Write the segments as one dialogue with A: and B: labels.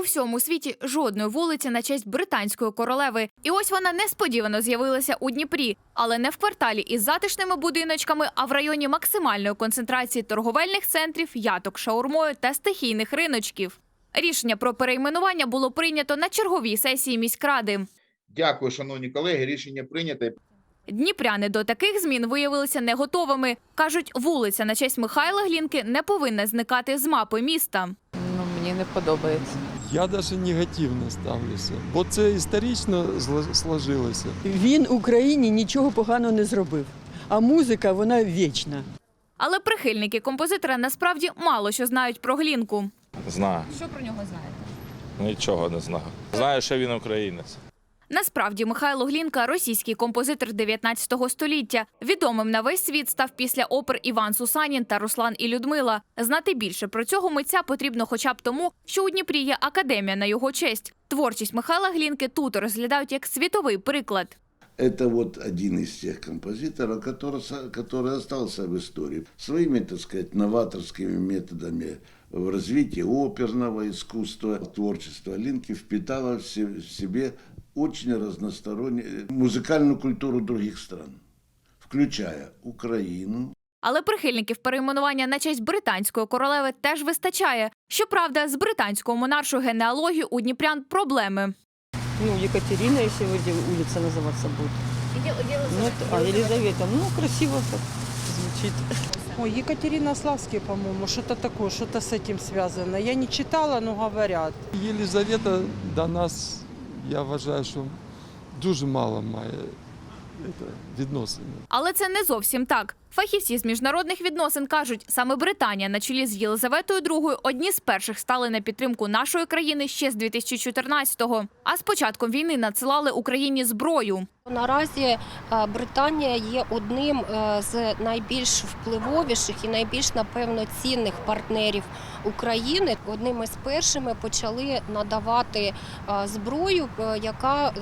A: у всьому світі жодної вулиці на честь британської королеви. І ось вона несподівано з'явилася у Дніпрі, але не в кварталі із затишними будиночками, а в районі максимальної концентрації торговельних центрів, яток шаурмою та стихійних риночків. Рішення про перейменування було прийнято на черговій сесії міськради.
B: Дякую, шановні колеги. Рішення прийнято.
A: Дніпряни до таких змін виявилися не готовими. кажуть, вулиця на честь Михайла Глінки не повинна зникати з мапи міста.
C: Ну, мені не подобається.
D: Я навіть негативно ставлюся, бо це історично сложилося.
E: Він Україні нічого поганого не зробив. А музика вона вічна.
A: Але прихильники композитора насправді мало що знають про Глінку.
F: Знаю.
A: Що про нього знаєте?
F: Нічого не знаю. Знаю, що він українець.
A: Насправді Михайло Глінка російський композитор 19 століття. Відомим на весь світ став після опер Іван Сусанін та Руслан і Людмила. Знати більше про цього митця потрібно хоча б тому, що у Дніпрі є академія на його честь. Творчість Михайла Глінки тут розглядають як світовий приклад.
G: Это вот один из тех композиторов, который, со- который остался в истории. Своими, так сказать, новаторскими методами в развитии оперного искусства, творчества Линки впитала в се- в себе очень разностороннюю музыкальную культуру других стран, включая Украину,
A: Але прихильників перейменування на честь британської королеви теж вистачає. Щоправда, з британською монаршою генеалогією у Дніпрян проблеми.
E: Ну, Екатерина, если улица называться будет. Ну, это- а Елизавета, ну, красиво так звучит.
H: Ой, Екатеринославский, по-моему, что-то такое, что-то с этим связано. Я не читала, но говорят.
D: Єлизавета до нас, я вважаю, що дуже мало має відносини.
A: Але це не зовсім так. Фахівці з міжнародних відносин кажуть, саме Британія на чолі з Єлизаветою II одні з перших стали на підтримку нашої країни ще з 2014-го. А з початком війни надсилали Україні зброю.
I: Наразі е, Британія є одним е, з найбільш впливовіших і найбільш напевно цінних партнерів України. Одним із першими почали надавати е, зброю, яка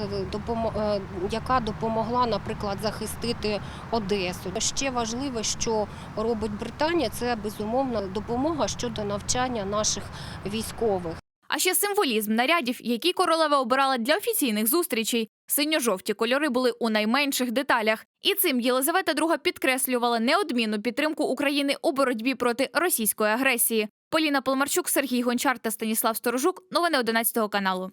I: яка допомогла, наприклад, захистити Одесу. Ще важливо, що робить Британія, це безумовно допомога щодо навчання наших військових.
A: А ще символізм нарядів, які королева обирала для офіційних зустрічей. Синьо-жовті кольори були у найменших деталях. І цим Єлизавета II підкреслювала неодмінну підтримку України у боротьбі проти російської агресії. Поліна Полмарчук, Сергій Гончар та Станіслав Сторожук. Новини 11 каналу.